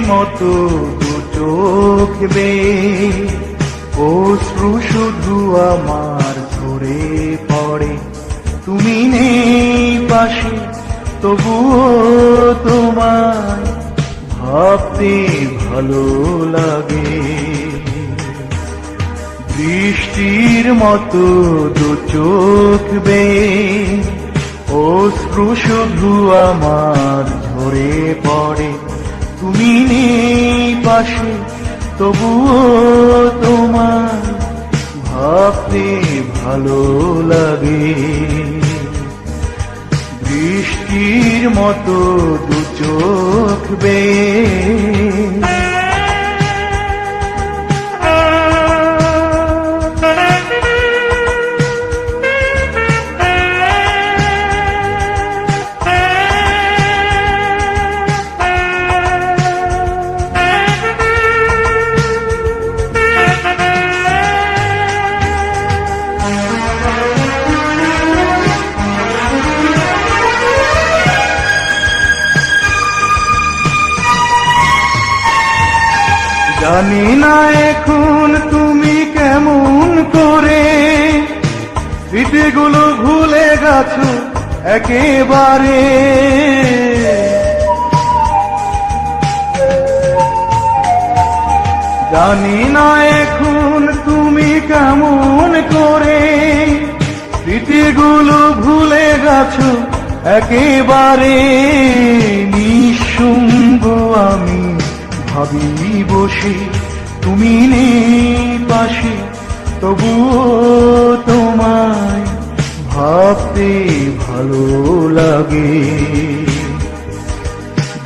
মতো চোখ বেয়ে অশ্রু শুধু আমার ঝরে পড়ে। তুমি নেই পাশে, তবুও তোমার ভাবতে ভালো লাগে। বৃষ্টির মতো দু চোখ বেয়ে অশ্রু শুধু আমার ঝরে পড়ে। তুমি নেই পাশে তবুও তোমার ভাবতে ভালো লাগে। বৃষ্টির মতো দু চোখ বেয়ে জানি না এখন তুমি কেমন করে। স্মৃতিগুলো ভুলে গেছো একেবারে। জানি না এখন তুমি কেমন করে। স্মৃতিগুলো ভুলে গেছো একেবারে। নিঃসঙ্গ আমি ভাবি বসে, তুমি নেই পাশে, তবুও তোমায় ভাবতে ভালো লাগে।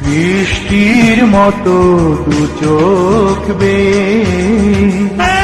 বৃষ্টির মতো দু চোখ বেয়ে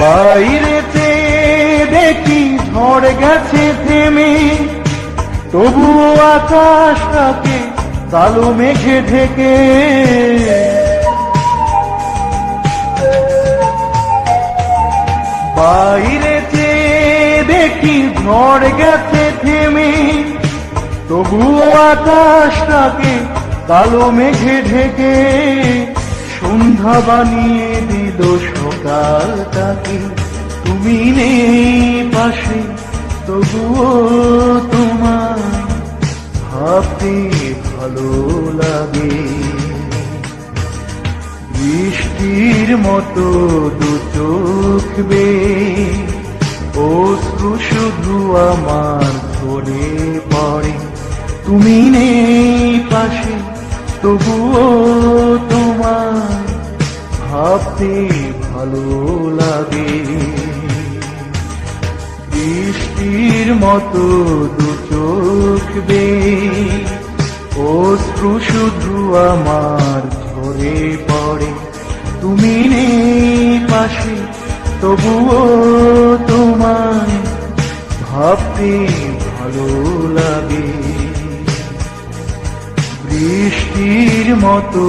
বাইরেতে দেখি ঝড় গেছে থেমে। তবুও আকাশটাকে কালো মেঘে ঢেকে। বাইরেতে দেখি ঝড় গেছে থেমে। তবুও আকাশটাকে কালো মেঘে ঢেকে। সন্ধ্যা বানিয়ে দিল সকালটাকে তুমি নেই পাশে? তবুও তোমার ভাবতে ভালো লাগে। বৃষ্টির মতো দু চোখ বেয়ে অশ্রু শুধু আমার ধরে পড়ে। তুমি নেই পাশে, তবুও তোমার ভাবতে ভালো লাগে। বৃষ্টির মতো দু চোখ বেয়ে অশ্রু শুধু আমার ঝরে পড়ে। তুমি নেই পাশে, তবুও তোমায় ভাবতে ভালো লাগে। বৃষ্টির মতো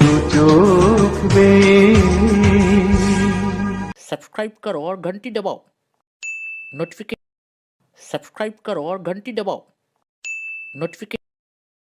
দু চোখ বেয়ে सब्सक्राइब करो और घंटी दबाओ नोटिफिकेशन सब्सक्राइब करो और घंटी दबाओ नोटिफिकेशन